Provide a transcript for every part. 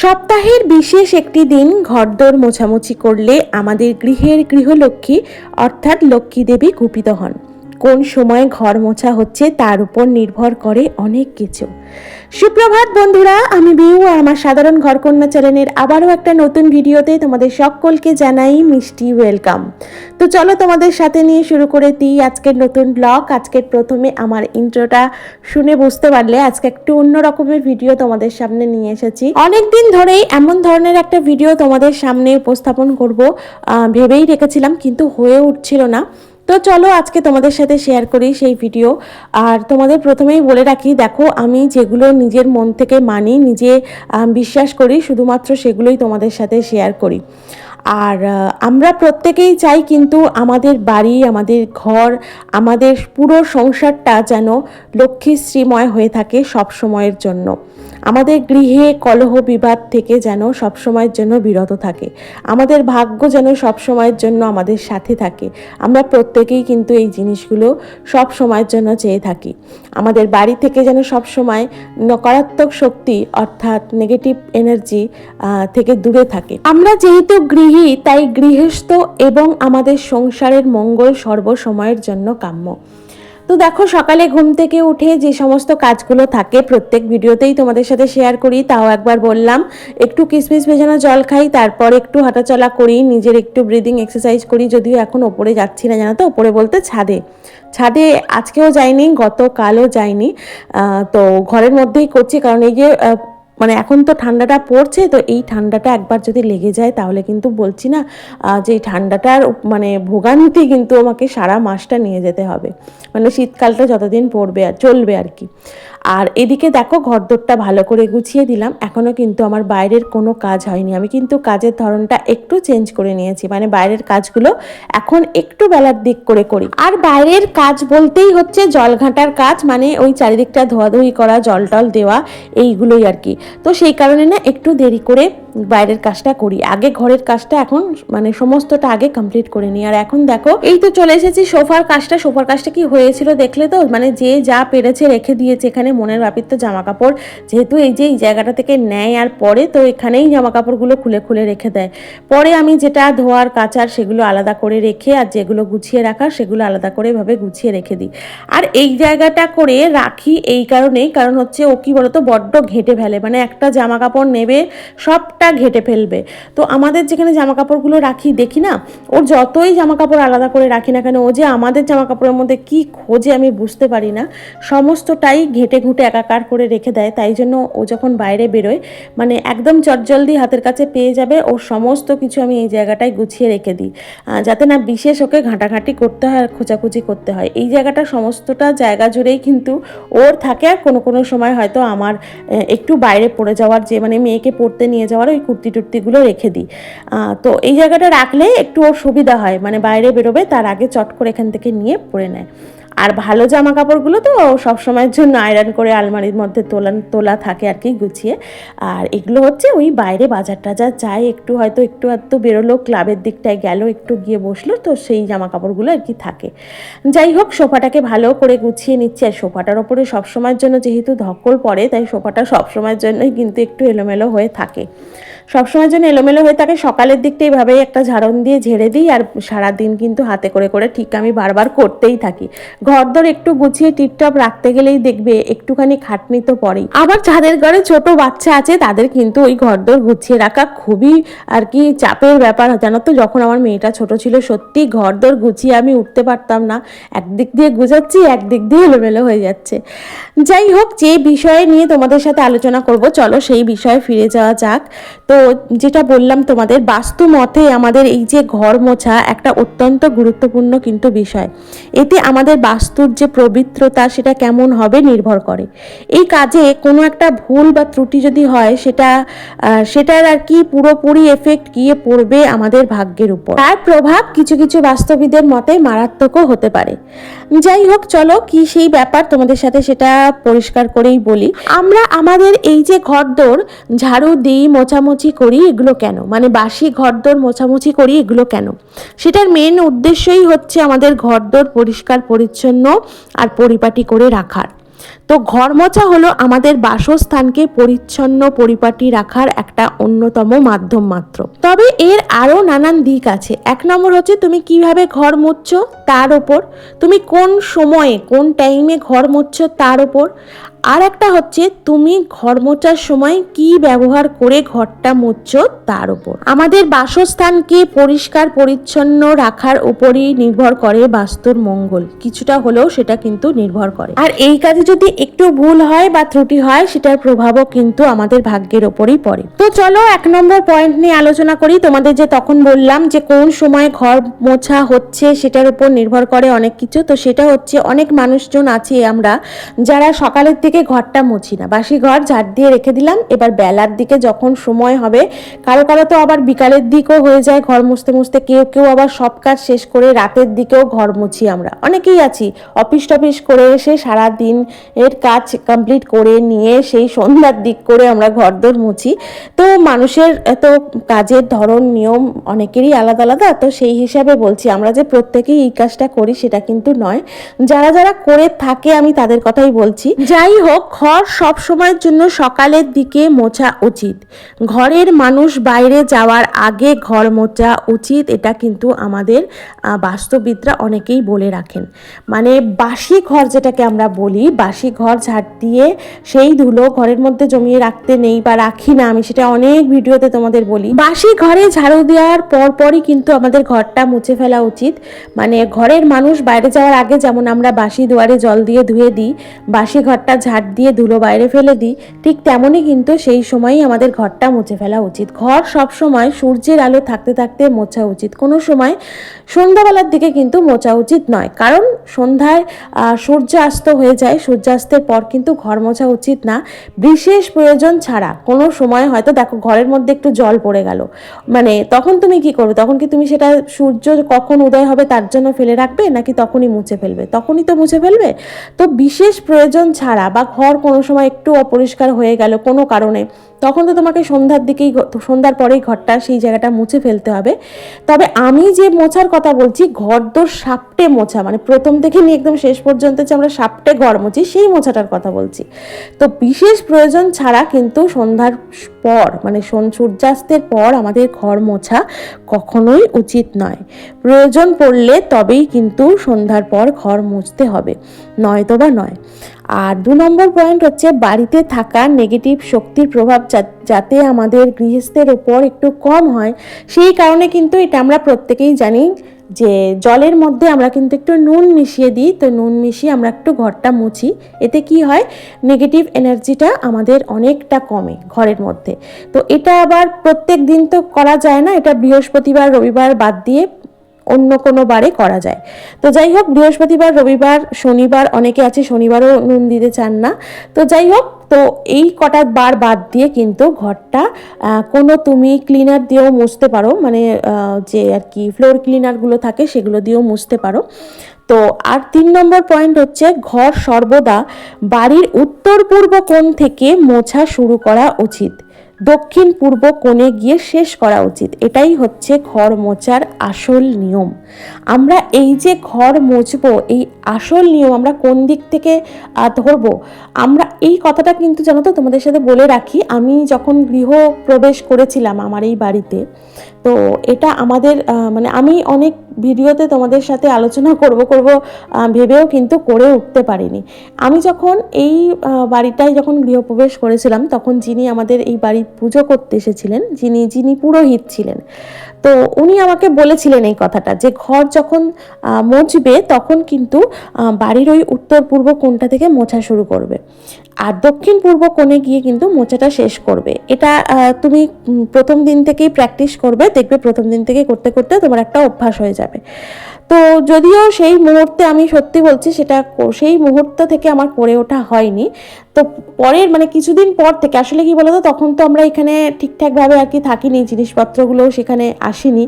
সপ্তাহের বিশেষ একটি দিন ঘরদোর মোছামুছি করলে আমাদের গৃহের গৃহলক্ষ্মী, অর্থাৎ লক্ষ্মী দেবী কুপিত হন। কোন সময় ঘর মোছা হচ্ছে তার উপর নির্ভর করে অনেক কিছু। সুপ্রভাত বন্ধুরা, আমি বিউ আর আমার সাধারণ ঘরকন্যা চ্যানেলের আবারও একটা নতুন ভিডিওতে তোমাদের সকলকে জানাই মিষ্টি ওয়েলকাম। তো চলো তোমাদের সাথে নিয়ে শুরু করে দিই আজকের নতুন ব্লগ। আজকের প্রথমে আমার ইন্ট্রোটা শুনে বুঝতে পারলে আজকে একটু অন্য রকমের ভিডিও তোমাদের সামনে নিয়ে এসেছি। অনেকদিন ধরেই এমন ধরনের একটা ভিডিও তোমাদের সামনে উপস্থাপন করব ভেবেই রেখেছিলাম, কিন্তু হয়ে উঠছিল না। তো চলো আজকে তোমাদের সাথে শেয়ার করি সেই ভিডিও আর তোমাদের প্রথমেই বলে রাখি, দেখো, আমি যেগুলো নিজের মন থেকে মানি, নিজে বিশ্বাস করি, শুধুমাত্র সেগুলোই তোমাদের সাথে শেয়ার করি। আর আমরা প্রত্যেকেই চাই কিন্তু আমাদের বাড়ি, আমাদের ঘর, আমাদের পুরো সংসারটা যেন লক্ষ্মী শ্রীময় হয়ে থাকে সব সময়ের জন্য। আমাদের গৃহে কলহ বিবাদ থেকে যেন সব সময়ের জন্য বিরত থাকে। আমাদের ভাগ্য যেন সব সময়ের জন্য আমাদের সাথে থাকে। আমরা প্রত্যেকেই কিন্তু এই জিনিসগুলো সব সময়ের জন্য চেয়ে থাকি। আমাদের বাড়ি থেকে যেন সব সময় নকারাত্মক শক্তি অর্থাৎ নেগেটিভ এনার্জি থেকে দূরে থাকে। আমরা যেহেতু গৃহী, তাই গৃহস্থ এবং আমাদের সংসারের মঙ্গল সর্বসময়ের জন্য কাম্য। তো দেখো, সকালে ঘুম থেকে উঠে যে সমস্ত কাজগুলো থাকে, প্রত্যেক ভিডিওতেই তোমাদের সাথে শেয়ার করি। তাও একবার বললাম, একটু কিসমিস ভেজানো জল খাই, তারপর একটু হাঁটাচলা করি, নিজের একটু ব্রিদিং এক্সারসাইজ করি, যদিও এখন ওপরে যাচ্ছি না, জানো তো, ওপরে বলতে ছাদে। ছাদে আজকেও যাইনি, গতকালও যাইনি। তো ঘরের মধ্যেই করছি, কারণ এই যে মানে এখন তো ঠান্ডাটা পড়ছে, তো এই ঠান্ডাটা একবার যদি লেগে যায় তাহলে কিন্তু বলছি না যে ঠান্ডাটার মানে ভোগান্তি কিন্তু আমাকে সারা মাসটা নিয়ে যেতে হবে। মানে শীতকালটা যতদিন পড়বে আর চলবে আর কি। আর এদিকে দেখো ঘরদোরটা ভালো করে গুছিয়ে দিলাম। এখনও কিন্তু আমার বাইরের কোনো কাজ হয়নি। আমি কিন্তু কাজের ধরনটা একটু চেঞ্জ করে নিয়েছি। মানে বাইরের কাজগুলো এখন একটু বেলার দিক করে করি। আর বাইরের কাজ বলতেই হচ্ছে জল ঘাঁটার কাজ মানে ওই চারিদিকটা ধোয়াধুয়ি করা, জল টল দেওয়া, এইগুলোই আর কি। তো সেই কারণে না একটু দেরি করে বাইরের কাজটা করি। আগে ঘরের কাজটা এখন মানে সমস্তটা আগে কমপ্লিট করে নিই। আর এখন দেখো, এই তো চলে এসেছি সোফার কাজটা। সোফার কাজটা কি হয়েছিল দেখলে তো? মানে যে যা পেরেছে রেখে দিয়েছে এখানে মনের বাপির তো জামা কাপড় যেহেতু এই যে এই জায়গাটা থেকে নেয় আর পরে তো এখানেই জামা কাপড়গুলো খুলে খুলে রেখে দেয়। পরে আমি যেটা ধোয়ার, কাচার সেগুলো আলাদা করে রেখে আর যেগুলো গুছিয়ে রাখার সেগুলো আলাদা করে এভাবে গুছিয়ে রেখে দিই। আর এই জায়গাটা করে রাখি এই কারণেই। কারণ হচ্ছে ও কি বলতো, বড্ড ঘেটে ফেলে। মানে একটা জামা কাপড় নেবে, সবটা ঘেটে ফেলবে। তো আমাদের যেখানে জামা কাপড়গুলো রাখি, দেখি না? ওর যতই জামা কাপড় আলাদা করে রাখি না কেন, ও যে আমাদের জামা কাপড়ের মধ্যে কি খোঁজে আমি বুঝতে পারি না। সমস্তটাই ঘেটে ঘুটে একাকার করে রেখে দেয়, তাই জন্য ও যখন বাইরে বেরোয় মানে একদম চটজলদি হাতের কাছে পেয়ে যাবে, ওর সমস্ত কিছু আমি এই জায়গাটায় গুছিয়ে রেখে দিই। যাতে না বিশেষ ওকে ঘাঁটাঘাঁটি করতে হয় আর খোঁচাখুচি করতে হয়। এই জায়গাটা সমস্তটা জায়গা জুড়েই কিন্তু ওর থাকে আর কোনো কোনো সময় হয়তো আমার একটু বাইরে পড়ে যাওয়ার যে মানে মেয়েকে পড়তে নিয়ে যাওয়ার ওই কুর্তি টুর্তিগুলো রেখে দিই। তো এই জায়গাটা রাখলে একটু ওর সুবিধা হয় মানে বাইরে বেরোবে, তার আগে চট করে এখান থেকে নিয়ে পরে নেয়। আর ভালো জামা কাপড়গুলো তো সব সময়ের জন্য আয়রন করে আলমারির মধ্যে তোলা তোলা থাকে আর কি, গুছিয়ে। আর এগুলো হচ্ছে ওই বাইরে বাজার টাজার যায়, একটু হয়তো একটু আধটু বেরোলো, ক্লাবের দিকটায় গেল, একটু গিয়ে বসল, তো সেই জামা কাপড়গুলো আর কি থাকে। যাই হোক, সোফাটাকে ভালো করে গুছিয়ে নিচ্ছে, আর সোফাটার ওপরে সবসময়ের জন্য যেহেতু ধকল পড়ে, তাই সোফাটা সবসময়ের জন্যই কিন্তু একটু এলোমেলো হয়ে থাকে। সবসময়ের জন্য এলোমেলো হয়ে থাকে, সকালের দিকটা এইভাবেই একটা ঝাড়ন দিয়ে ঝেড়ে দিই আর সারাদিন কিন্তু হাতে করে করে ঠিক আমি বারবার করতেই থাকি। ঘর ঘরদর একটু গুছিয়ে টিপটপ রাখতে গেলেই দেখবে একটুখানি খাটনি তো পড়েই আবার যাদের ঘরে ছোট বাচ্চা আছে তাদের কিন্তু ওই ঘর ঘরদর গুছিয়ে রাখা খুবই আর কি চাপের ব্যাপার। জানো তো, যখন আমার মেয়েটা ছোট ছিল সত্যি ঘরদর গুছিয়ে আমি উঠতে পারতাম না। একদিক দিয়ে গুজাচ্ছি একদিক দিয়ে এলোমেলো হয়ে যাচ্ছে। যাই হোক, যে বিষয়ে নিয়ে তোমাদের সাথে আলোচনা করব, চলো সেই বিষয়ে ফিরে যাওয়া যাক। তো যেটা বললাম তোমাদের বাস্তু মতে আমাদের এই যে ঘর মোছা একটা অত্যন্ত গুরুত্বপূর্ণ কিন্তু বিষয়। এতে আমাদের বাস্তুর যে পবিত্রতা সেটা কেমন হবে নির্ভর করে। এই কাজে কোনো একটা ভুল বা ত্রুটি যদি হয়, সেটা সেটার আর কি পুরোপুরি এফেক্ট গিয়ে পড়বে আমাদের ভাগ্যের উপর। তার প্রভাব কিছু কিছু বাস্তবিদের মতে মারাত্মকও হতে পারে। যাই হোক, চলো কি সেই ব্যাপার তোমাদের সাথে সেটা পরিষ্কার করেই বলি। আমরা আমাদের এই যে ঘরদোর, ঝাড়ু দিই, মোছামুছি করি এগুলো কেন? মানে বাসি ঘরদোর মোছামুছি করি এগুলো কেন? সেটার মেন উদ্দেশ্যই হচ্ছে আমাদের ঘরদোর পরিষ্কার, পরিচ্ছন্ন আর পরিপাটি করে রাখার। তো ঘর মোছা হলো আমাদের বাসস্থানকে পরিচ্ছন্ন, পরিপাটি রাখার একটা অন্যতম মাধ্যম মাত্র। তবে এর আরও নানান দিক আছে। এক নম্বর হচ্ছে তুমি কীভাবে ঘর মুছছো? তার ওপর। তুমি কোন সময়ে, কোন টাইমে ঘর মুছছো? তার ওপর। আর একটা হচ্ছে, তুমি ঘর মোছার সময় কি ব্যবহার করে ঘরটা মুছছো তার উপর? আমাদের বাসস্থানকে পরিষ্কার, পরিচ্ছন্ন রাখার উপরই নির্ভর করে বাস্তুর মঙ্গল। কিছুটা হলেও সেটা কিন্তু নির্ভর করে। আর এই কাজে যদি একটু ভুল হয় বা ত্রুটি হয়, সেটার প্রভাবও কিন্তু আমাদের ভাগ্যের ওপরেই পড়ে। তো চলো, এক নম্বর পয়েন্ট নিয়ে আলোচনা করি। তোমাদের যে তখন বললাম যে কোন সময় ঘর মোছা হচ্ছে, সেটার উপর নির্ভর করে অনেক কিছু। তো সেটা হচ্ছে, অনেক মানুষজন আছে আমরা, যারা সকালের দিকে ঘরটা মুছি না। বাসি ঘর ঝাড় দিয়ে রেখে দিলাম। এবার বেলার দিকে যখন সময় হবে, কারও কারও তো আবার বিকালের দিকও হয়ে যায়। ঘর মুছতে মুছতে কেউ কেউ আবার সব কাজ শেষ করে রাতের দিকেও ঘর মুছি আমরা। অনেকেই আছি। অফিস টফিস করে এসে সারা দিন এর কাজ কমপ্লিট করে নিয়ে সেই সন্ধ্যার দিক করে আমরা ঘর ঘরদোর মুছি। তো মানুষের এত কাজের ধরন, নিয়ম অনেকেরই আলাদা আলাদা। তো সেই হিসাবে বলছি, আমরা যে প্রত্যেকেই এই কাজটা করি সেটা কিন্তু নয়। যারা যারা করে থাকে আমি তাদের কথাই বলছি। যাই হোক ঘর সব সময়ের জন্য সকালের দিকে মোছা উচিত। ঘরের মানুষ বাইরে যাওয়ার আগে ঘর মোছা উচিত, এটা কিন্তু আমাদের বাস্তুবিদরা অনেকেই বলে রাখেন। মানে বাসি ঘর যেটাকে আমরা বলি, বাসি ঘর ঝাড় দিয়ে সেই ধুলো ঘরের মধ্যে জমিয়ে রাখতে নেই বা রাখি না, আমি সেটা অনেক ভিডিওতে তোমাদের বলি। বাসি ঘরে ঝাড়ু দেওয়ার পরপরই কিন্তু আমাদের ঘরটা মুছে ফেলা উচিত। মানে ঘরের মানুষ বাইরে যাওয়ার আগে যেমন আমরা বাসি দুয়ারে জল দিয়ে ধুয়ে দিই, বাসি ঘরটা ঝাড় দিয়ে ধুলো বাইরে ফেলে দিই, ঠিক তেমনই কিন্তু সেই সময়ই আমাদের ঘরটা মুছে ফেলা উচিত। ঘর সব সময় সূর্যের আলো থাকতে থাকতে মোছা উচিত। কোনো সময় সন্ধ্যাবেলার দিকে কিন্তু মোছা উচিত নয়। কারণ সন্ধ্যায় সূর্যাস্ত হয়ে যায়, সূর্যাস্তের পর কিন্তু ঘর মোছা উচিত না। বিশেষ প্রয়োজন ছাড়া। কোনো সময় হয়তো দেখো ঘরের মধ্যে একটু জল পড়ে গেল। মানে তখন তুমি কি করবে? তখন কি তুমি সেটা সূর্য কখন উদয় হবে তার জন্য ফেলে রাখবে নাকি তখনই মুছে ফেলবে? তখনই তো মুছে ফেলবে। তো বিশেষ প্রয়োজন ছাড়া বা ঘর কোনো সময় একটু অপরিষ্কার হয়ে গেল কোনো কারণে, তখন তো তোমাকে সন্ধ্যার দিকেই সন্ধ্যার পরেই ঘরটা সেই জায়গাটা মুছে ফেলতে হবে। তবে আমি যে মোছার কথা বলছি ঘর দোর সাপটে মোছা মানে প্রথম থেকে নিয়ে একদম শেষ পর্যন্ত যে আমরা সাপটে ঘর মুছি, সেই মোছাটার কথা বলছি। তো বিশেষ প্রয়োজন ছাড়া কিন্তু সন্ধ্যার পর মানে সূর্যাস্তের পর আমাদের ঘর মোছা কখনোই উচিত নয়। প্রয়োজন পড়লে তবেই কিন্তু সন্ধ্যার পর ঘর মুছতে হবে, নয়তো বা নয়। আর দু নম্বর পয়েন্ট হচ্ছে বাড়িতে থাকা নেগেটিভ শক্তির প্রভাব যাতে আমাদের গৃহস্থের ওপর একটু কম হয়। সেই কারণে কিন্তু এটা আমরা প্রত্যেকেই জানি যে জলের মধ্যে আমরা কিন্তু একটু নুন মিশিয়ে দিই। তো নুন মিশিয়ে আমরা একটু ঘরটা মুছি। এতে কি হয়? নেগেটিভ এনার্জিটা আমাদের অনেকটা কমে ঘরের মধ্যে। তো এটা আবার প্রত্যেক দিন তো করা যায় না। এটা বৃহস্পতিবার, রবিবার বাদ দিয়ে অন্য কোনো বারে করা যায়। তো যাই হোক বৃহস্পতিবার, রবিবার, শনিবার, অনেকে আছে শনিবারও নুন দিতে চান না। তো যাই হোক তো এই কটা বার বাদ দিয়ে কিন্তু ঘরটা কোনো তুমি ক্লিনার দিয়েও মুছতে পারো। মানে যে আর কি ফ্লোর ক্লিনারগুলো থাকে সেগুলো দিয়েও মুছতে পারো। তো আর তিন নম্বর পয়েন্ট হচ্ছে ঘর সর্বদা বাড়ির উত্তর পূর্ব কোণ থেকে মোছা শুরু করা উচিত। দক্ষিণ পূর্ব কোণে গিয়ে শেষ করা উচিত। এটাই হচ্ছে ঘর মোচার আসল নিয়ম। আমরা এই যে ঘর মোচব এই আসল নিয়ম আমরা কোন দিক থেকে ধরব? আমরা এই কথাটা কিন্তু জানো তো তোমাদের সাথে বলে রাখি, আমি যখন গৃহ প্রবেশ করেছিলাম আমার এই বাড়িতে, তো এটা আমাদের মানে আমি অনেক ভিডিওতে তোমাদের সাথে আলোচনা করব করব ভেবেও কিন্তু করে উঠতে পারিনি। আমি যখন এই বাড়িটায় যখন গৃহপ্রবেশ করেছিলাম, তখন যিনি আমাদের এই বাড়ি পুজো করতে এসেছিলেন, যিনি যিনি পুরোহিত ছিলেন, তো উনি আমাকে বলেছিলেন এই কথাটা যে ঘর যখন মুছবে তখন কিন্তু বাড়ির ওই উত্তর পূর্ব কোণটা থেকে মোছা শুরু করবে। আর দক্ষিণ পূর্ব কোণে গিয়ে কিন্তু মোচাটা শেষ করবে। এটা তুমি প্রথম দিন থেকেই প্র্যাকটিস করবে, দেখবে প্রথম দিন থেকে করতে করতে তোমার একটা অভ্যাস হয়ে যাবে। তো যদিও সেই মুহূর্তে আমি সত্যি বলছি সেটা সেই মুহূর্ত থেকে আমার করে ওঠা হয়নি। তো পরের মানে কিছুদিন পর থেকে, আসলে কি বলতো, তখন তো আমরা এখানে ঠিকঠাকভাবে আর কি থাকিনি জিনিসপত্রগুলো সেখানে আসেনি।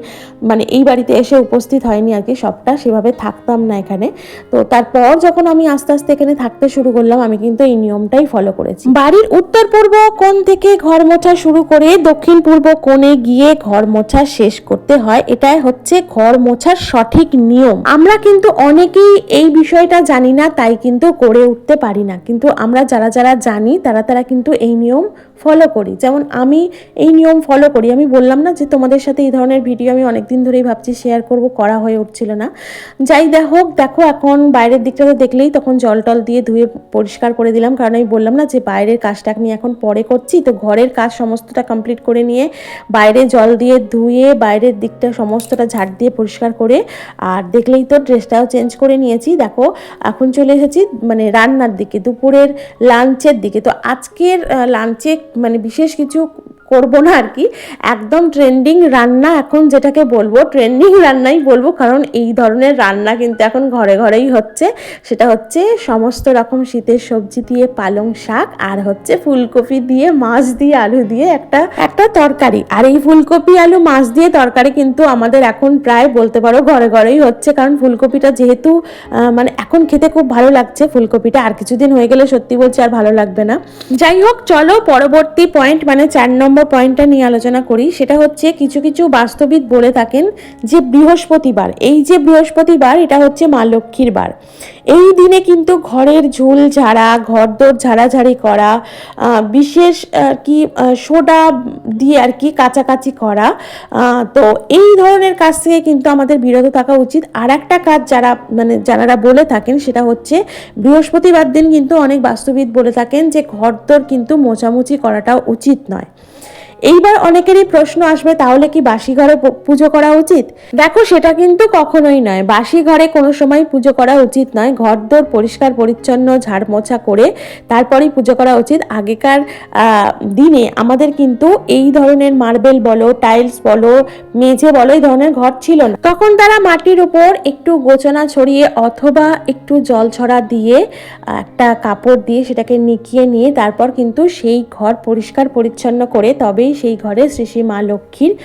মানে এই বাড়িতে এসে উপস্থিত হয়নি আর কি, সবটা সেভাবে থাকতাম না এখানে। তো তারপর যখন আমি আস্তে আস্তে এখানে থাকতে শুরু করলাম, আমি কিন্তু এই নিয়মটাই ফলো করেছি। বাড়ির উত্তর পূর্ব কোণ থেকে ঘর মোছা শুরু করে দক্ষিণ পূর্ব কোণে গিয়ে ঘর মোছা শেষ করতে হয়। এটাই হচ্ছে ঘর মোছার সঠিক নিয়ম। আমরা কিন্তু অনেকেই এই বিষয়টা জানি না, তাই কিন্তু করে উঠতে পারি না। কিন্তু আমরা যারা যারা জানি, তারা তারা কিন্তু এই নিয়ম ফলো করি। যেমন আমি এই নিয়ম ফলো করি। আমি বললাম না যে তোমাদের সাথে এই ধরনের ভিডিও আমি অনেক দিন ধরেই ভাবছি শেয়ার করব, করা হয়ে উঠছিল না। যাই দেখ হোক, দেখো এখন বাইরের দিকটা তো দেখলেই তখন জল টল দিয়ে ধুয়ে পরিষ্কার করে দিলাম। কারণ আমি বললাম না যে বাইরের কাজটা আমি এখন পরে করছি। তো ঘরের কাজ সমস্তটা কমপ্লিট করে নিয়ে বাইরে জল দিয়ে ধুয়ে বাইরের দিকটা সমস্তটা ঝাড় দিয়ে পরিষ্কার করে আর দেখলেই তো ড্রেসটাও চেঞ্জ করে নিয়েছি। দেখো, এখন চলে এসেছি মানে রান্নার দিকে, দুপুরের লাঞ্চের দিকে। তো আজকের লাঞ্চে মানে বিশেষ কিছু করব না আর কি। একদম ট্রেন্ডিং রান্না এখন যেটাকে বলব ট্রেন্ডিং রান্নাই বলব, কারণ এই ধরনের রান্না কিন্তু এখন ঘরে ঘরেই হচ্ছে। সেটা হচ্ছে সমস্ত রকম শীতের সবজি দিয়ে পালং শাক, আর হচ্ছে ফুলকপি দিয়ে মাছ দিয়ে আলু দিয়ে একটা একটা তরকারি। আর এই ফুলকপি, আলু, মাছ দিয়ে তরকারি কিন্তু আমাদের এখন প্রায় বলতে পারো ঘরে ঘরেই হচ্ছে, কারণ ফুলকপিটা যেহেতু মানে এখন খেতে খুব ভালো লাগছে ফুলকপিটা। আর কিছুদিন হয়ে গেলে সত্যি বলছি আর ভালো লাগবে না। যাই হোক, চলো পরবর্তী পয়েন্ট মানে চার নম্বর পয়েন্টটা নিয়ে আলোচনা করি, সেটা হচ্ছে কিছু কিছু বাস্তবিদ বলে থাকেন যে বৃহস্পতিবার। এই যে বৃহস্পতিবার, এটা হচ্ছে মা লক্ষ্মীর বার। এই দিনে কিন্তু ঘরের ঝুল ঝাড়া, ঘরদোর ঝাড়াঝাড়ি করা বিশেষ কি সোডা দিয়ে আর কি কাচাকাচি করা তো এই ধরনের কাজ থেকে কিন্তু আমাদের বিরত থাকা উচিত। আর একটা কাজ যারা মানে যারা বলে থাকেন, সেটা হচ্ছে বৃহস্পতিবার দিন কিন্তু অনেক বাস্তুবিদ বলে থাকেন যে ঘরদোর কিন্তু মোছামুছি করাটাও উচিত নয়। এইবার অনেকেরই প্রশ্ন আসবে, তাহলে কি বাসি ঘরে পুজো করা উচিত? দেখো, সেটা কিন্তু কখনোই নয়। বাসি ঘরে কোনো সময় পুজো করা উচিত নয়। ঘরদোর পরিষ্কার, পরিচ্ছন্ন ঝাড় মোছা করে তারপরেই পুজো করা উচিত। আগেকার দিনে আমাদের কিন্তু এই ধরনের মার্বেল বলো, টাইলস বলো, মেঝে বলো, এই ধরনের ঘর ছিল না। তখন তারা মাটির উপর একটু গোচনা ছড়িয়ে অথবা একটু জল ছড়া দিয়ে, একটা কাপড় দিয়ে সেটাকে নিকিয়ে নিয়ে তারপর কিন্তু সেই ঘর পরিষ্কার, পরিচ্ছন্ন করে তবেই সেই ঘরে শ্রী শ্রী মা লক্ষ্মীর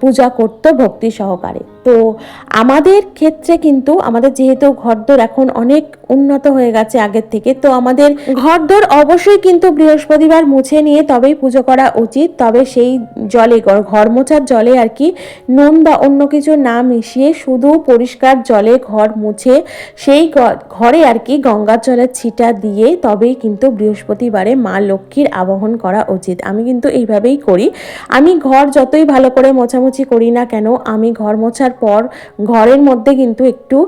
পূজা করতো ভক্তি সহকারে। তো আমাদের ক্ষেত্রে কিন্তু আমাদের যেহেতু ঘরদোর এখন অনেক উন্নত হয়ে গেছে আগের থেকে, তো আমাদের ঘরদোর অবশ্যই কিন্তু বৃহস্পতিবার মুছে নিয়ে তবেই পুজো করা উচিত। তবে সেই জলে ঘর- মোছার জলে আর কি নুন বা অন্য কিছু না মিশিয়ে শুধু পরিষ্কার জলে ঘর মুছে সেই ঘরে আর কি গঙ্গার জলের ছিটা দিয়ে তবেই কিন্তু বৃহস্পতিবারে মা লক্ষ্মীর আবাহন করা উচিত। আমি কিন্তু এইভাবেই করি। আমি ঘর যতই ভালো করে মোছামুছি করি না কেন, আমি ঘর মোছার পর ঘরের মধ্যে কিন্তু একটু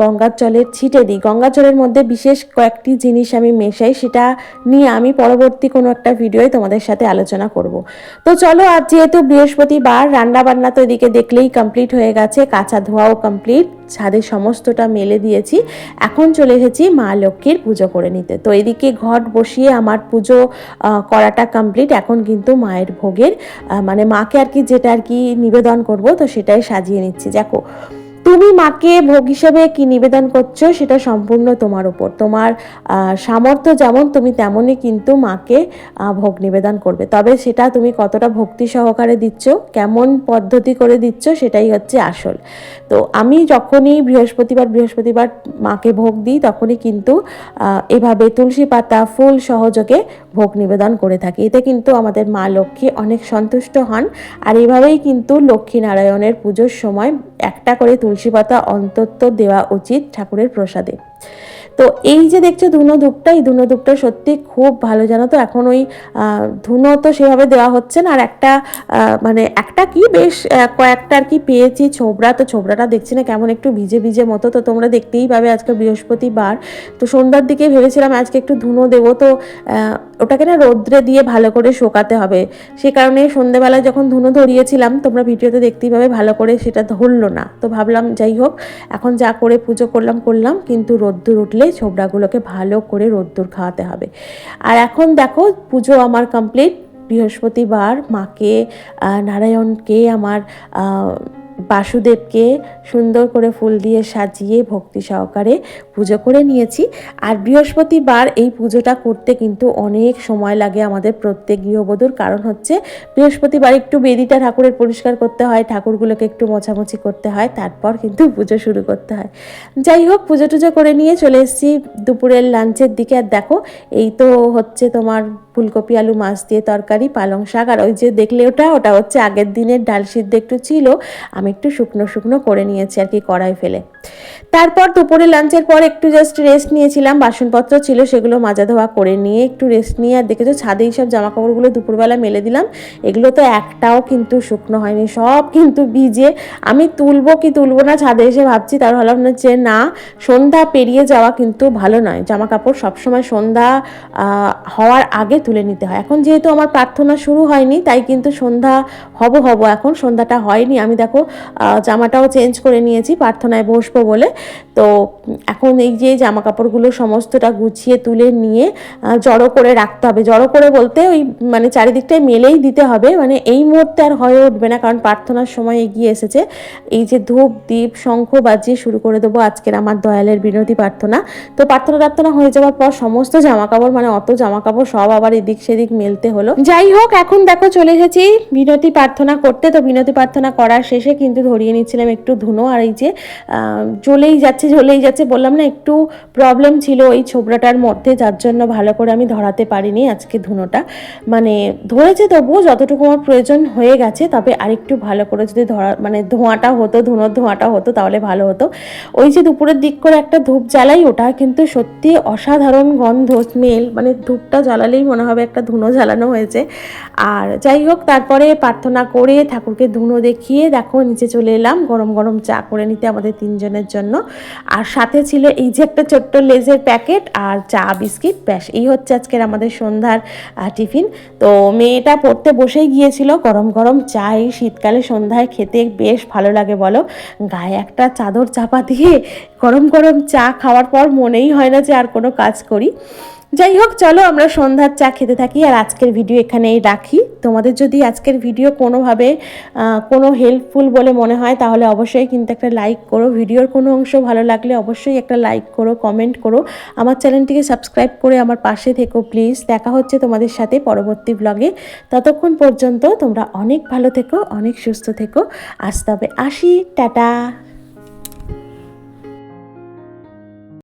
গঙ্গার জলের ছিটে দিই। গঙ্গার জলের মধ্যে বিশেষ কয়েকটি জিনিস আমি মেশাই, সেটা নিয়ে আমি পরবর্তী কোনো একটা ভিডিওয় তোমাদের সাথে আলোচনা করব। তো চলো, আজ যেহেতু বৃহস্পতিবার রান্না বান্না তো এদিকে দেখলেই কমপ্লিট হয়ে গেছে, কাঁচা ধোয়াও কমপ্লিট ছাদে সমস্তটা মেলে দিয়েছি। এখন চলে এসেছি মা লক্ষ্মীর পুজো করে নিতে। তো এদিকে ঘট বসিয়ে আমার পুজো করাটা কমপ্লিট এখন কিন্তু মায়ের ভোগের মানে মাকে আর কি যেটা আর কি নিবেদন করব, তো সেটাই সাজিয়ে নিচ্ছি। দেখো তুমি মাকে ভোগ হিসেবে কি নিবেদন করছ সেটা সম্পূর্ণ তোমার উপর। তোমার সামর্থ্য যেমন তুমি তেমনই কিন্তু মাকে ভোগ নিবেদন করবে। তবে সেটা তুমি কতটা ভক্তি সহকারে দিচ্ছ, কেমন পদ্ধতি করে দিচ্ছ সেটাই হচ্ছে আসল। তো আমি যখনই বৃহস্পতিবার বৃহস্পতিবার মাকে ভোগ দিই তখনই কিন্তু এভাবে তুলসী পাতা, ফুল সহযোগে ভোগ নিবেদন করে থাকি। এতে কিন্তু আমাদের মা লক্ষ্মী অনেক সন্তুষ্ট হন। আর এভাবেই কিন্তু লক্ষ্মী নারায়ণের পুজোর সময় একটা করে তুলসী পাতা অন্তত দেওয়া উচিত ঠাকুরের প্রসাদে। তো এই যে দেখছ ধুনো ধূপটা, এই ধুনো ধূপটা সত্যি খুব ভালো জানো তো? এখন ওই ধুনো তো সেভাবে দেওয়া হচ্ছে না। আর একটা মানে একটা কি বেশ কয়েকটা আর কি পেয়েছি, ছোবড়া। তো ছোবড়াটা দেখছি না কেমন একটু ভিজে ভিজে মতো, তো তোমরা দেখতেই পাবে আজকে বৃহস্পতিবার। তো সন্ধ্যার দিকে ভেবেছিলাম আজকে একটু ধুনো দেবো, তো ওটাকে না রৌদ্রে দিয়ে ভালো করে শোকাতে হবে। সে কারণে সন্ধেবেলায় যখন ধুনো ধরিয়েছিলাম, তোমরা ভিডিওতে দেখতেই পাবে ভালো করে সেটা ধরলো না। তো ভাবলাম যাই হোক, এখন যা করে পুজো করলাম করলাম। কিন্তু রোদ্দুর উঠলে ছোবড়াগুলোকে ভালো করে রোদ্দুর খাওয়াতে হবে। আর এখন দেখো, পুজো আমার কমপ্লিট বৃহস্পতিবার মাকে নারায়ণকে আমার বাসুদেবকে সুন্দর করে ফুল দিয়ে সাজিয়ে ভক্তি সহকারে পুজো করে নিয়েছি। আর বৃহস্পতিবার এই পুজোটা করতে কিন্তু অনেক সময় লাগে আমাদের প্রত্যেক গৃহবধূর। কারণ হচ্ছে বৃহস্পতিবার একটু বেদিটা ঠাকুরের পরিষ্কার করতে হয়, ঠাকুরগুলোকে একটু মোছামুছি করতে হয়, তারপর কিন্তু পুজো শুরু করতে হয়। যাই হোক, পুজো টুজো করে নিয়ে চলে এসেছি দুপুরের লাঞ্চের দিকে। আর দেখো, এই তো হচ্ছে তোমার ফুলকপি, আলু, মাছ দিয়ে তরকারি, পালং শাক, আর ওই যে দেখলে ওটা ওটা হচ্ছে আগের দিনের ডাল সিদ্ধ একটু ছিল। আমি একটু শুকনো শুকনো করে নিয়েছি আর কি কড়াই ফেলে। তারপর দুপুরে লাঞ্চের পর একটু জাস্ট রেস্ট নিয়েছিলাম। বাসনপত্র ছিল, সেগুলো মাজা ধোয়া করে নিয়ে একটু রেস্ট নিয়ে, আর দেখেছ ছাদেই সব জামা কাপড়গুলো দুপুরবেলা মেলে দিলাম। এগুলো তো একটাও কিন্তু শুকনো হয়নি, সব কিন্তু ভিজে। আমি তুলবো কি তুলবো না ছাদে এসে ভাবছি, তার ভাবলাম না যে না, সন্ধ্যা পেরিয়ে যাওয়া কিন্তু ভালো নয়। জামা কাপড় সবসময় সন্ধ্যা হওয়ার আগে তুলে নিতে হয়। এখন যেহেতু আমার প্রার্থনা শুরু হয়নি, তাই কিন্তু সন্ধ্যা হব হব এখন, সন্ধ্যাটা হয়নি। আমি দেখো জামাটাও চেঞ্জ করে নিয়েছি, প্রার্থনায় বসবো বলে। তো এখন এই যে জামা কাপড়গুলো সমস্তটা গুছিয়ে তুলে নিয়ে জড়ো করে রাখতে হবে। জড়ো করে বলতে ওই মানে চারিদিকটায় মেলেই দিতে হবে। মানে এই মুহূর্তে আর হয়ে উঠবে না, কারণ প্রার্থনার সময় এগিয়ে এসেছে। এই যে ধূপ, দীপ, শঙ্খ বাজিয়ে শুরু করে দেবো আজকের আমার দয়ালের বিনতি প্রার্থনা। তো প্রার্থনা প্রার্থনা হয়ে যাওয়ার পর সমস্ত জামা কাপড় মানে অত জামা কাপড় সব আবার এদিক সেদিক মেলতে হলো। যাই হোক, এখন দেখো চলে এসেছি। বিনতি প্রার্থনা করতে, তো বিনতি প্রার্থনা করার শেষে কিন্তু ধরিয়ে নিচ্ছিলাম একটু ধুনো আর এই যে জ্বলেই যাচ্ছে জ্বলেই যাচ্ছে বললাম না, একটু প্রবলেম ছিল এই ছোবড়াটার মধ্যে, যার জন্য ভালো করে আমি ধরাতে পারিনি আজকে ধুনোটা। মানে ধরেছে তবুও যতটুকু আমার প্রয়োজন হয়ে গেছে, তবে আরেকটু ভালো করে যদি ধরা মানে ধোঁয়াটা হতো, ধুনোর ধোঁয়াটা হতো, তাহলে ভালো হতো। ওই যে দুপুরের দিক করে একটা ধূপ জ্বালাই, ওটা কিন্তু সত্যি অসাধারণ গন্ধ স্মেল মানে ধূপটা জ্বালালেই মনে হবে একটা ধুনো জ্বালানো হয়েছে। আর যাই হোক, তারপরে প্রার্থনা করে ঠাকুরকে ধুনো দেখিয়ে দেখো, নিচে চলে এলাম, গরম গরম চা করে নিতে আমাদের তিনজনের জন্য। আর সাথে ছিল এই যে একটা ছোট্ট লেজের প্যাকেট আর চা, বিস্কিট, ব্যাস, এই হচ্ছে আজকের আমাদের সন্ধ্যার টিফিন। তো মেয়েটা পড়তে বসেই গিয়েছিল, গরম গরম চা, এই শীতকালে সন্ধ্যায় খেতে বেশ ভালো লাগে বলো। গায়ে একটা চাদর চাপা দিয়ে গরম গরম চা খাওয়ার পর মনেই হয় না যে আর কোনো কাজ করি। যাই হোক, চলো আমরা সন্ধ্যার চা খেতে থাকি। আর আজকের ভিডিও এখানেই রাখি। তোমাদের যদি আজকের ভিডিও কোনোভাবে কোনো হেল্পফুল বলে মনে হয়, তাহলে অবশ্যই কিন্তু একটা লাইক করো। ভিডিওর কোনো অংশ ভালো লাগলে অবশ্যই একটা লাইক করো কমেন্ট করো। আমার চ্যানেলটিকে সাবস্ক্রাইব করে আমার পাশে থেকো প্লিজ দেখা হচ্ছে তোমাদের সাথে পরবর্তী ব্লগে ততক্ষণ পর্যন্ত তোমরা অনেক ভালো থেকো, অনেক সুস্থ থেকো। আজ তবে আসি। টাটা!